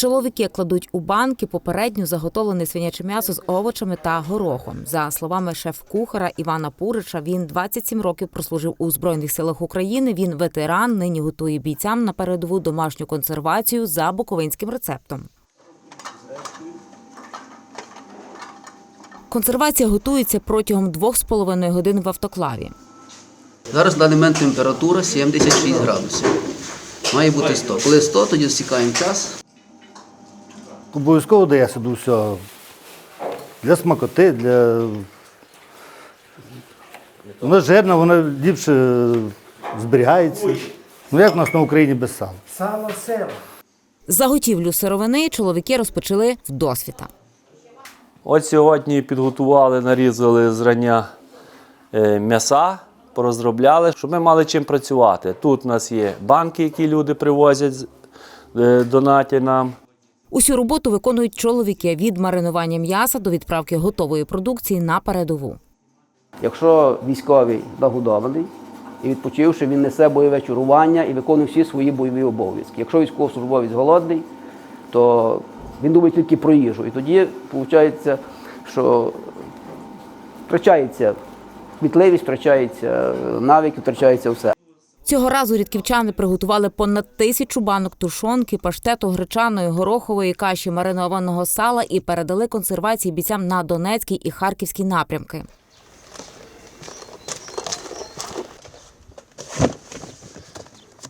Чоловіки кладуть у банки попередньо заготовлене свиняче м'ясо з овочами та горохом. За словами шеф-кухара Івана Пурича, він 27 років прослужив у збройних силах України. Він ветеран. Нині готує бійцям на передову домашню консервацію за буковинським рецептом. Консервація готується протягом 2,5 годин в автоклаві. Зараз в даний момент температура 76 градусів. Має бути 100. Коли 100, тоді засікаємо час. Обов'язково дається до всього. Для смакоти, для. Вона жирна, вона ліпше зберігається. Ну як в нас на Україні без сала? Сало сила. Заготівлю сировини чоловіки розпочали в досвіта. От сьогодні підготували, нарізали зрання е, м'яса, порозробляли, щоб ми мали чим працювати. Тут у нас є банки, які люди привозять, е, донатять нам. Усю роботу виконують чоловіки від маринування м'яса до відправки готової продукції на передову. Якщо військовий нагодований і відпочивши, він несе бойове чарування і виконує всі свої бойові обов'язки. Якщо військовослужбовець голодний, то він думає тільки про їжу. І тоді виходить, що втрачається кмітливість, втрачається навики, втрачається все. Цього разу рідківчани приготували понад тисячу банок тушонки, паштету гречаної, горохової каші, маринованого сала і передали консервації бійцям на Донецький і Харківський напрямки.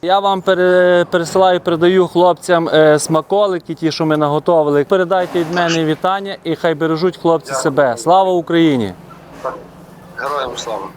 Я вам пере- пересилаю, передаю хлопцям е, смаколики, ті, що ми наготовили. Передайте від мене вітання і хай бережуть хлопці себе. Слава Україні! Героям слава!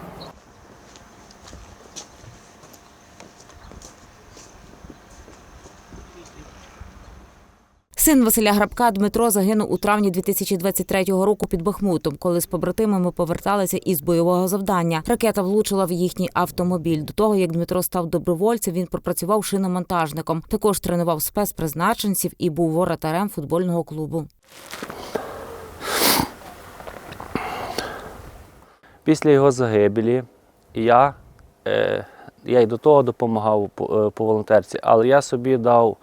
Син Василя Грабка Дмитро загинув у травні 2023 року під Бахмутом, коли з побратимами поверталися із бойового завдання. Ракета влучила в їхній автомобіль. До того як Дмитро став добровольцем, він пропрацював шиномонтажником. Також тренував спецпризначенців і був воротарем футбольного клубу. Після його загибелі я, я й до того допомагав по, е, волонтерці, але я собі дав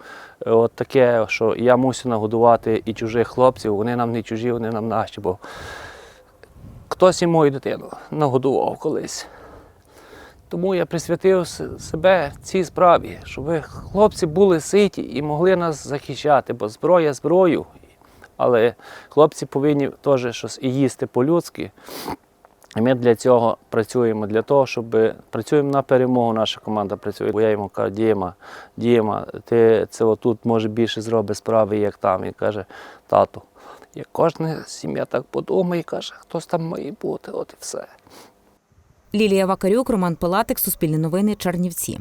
е, от таке, що я мусив нагодувати і чужих хлопців, вони нам не чужі, вони нам наші, бо хтось і мою дитину нагодував колись. Тому я присвятив себе цій справі, щоб хлопці були ситі і могли нас захищати, бо зброя зброю. Але хлопці повинні теж щось і їсти по-людськи. І ми для цього працюємо, для того, щоб працюємо на перемогу. Наша команда працює. Бо я йому кажу, Діма, Діма, ти це отут може більше зробиш справи, як там. Він каже, тату, як кожна сім'я так подумає, каже, хтось там має бути, от і все. Лілія Вакарюк, Роман Пилатик, Суспільне новини, Чернівці.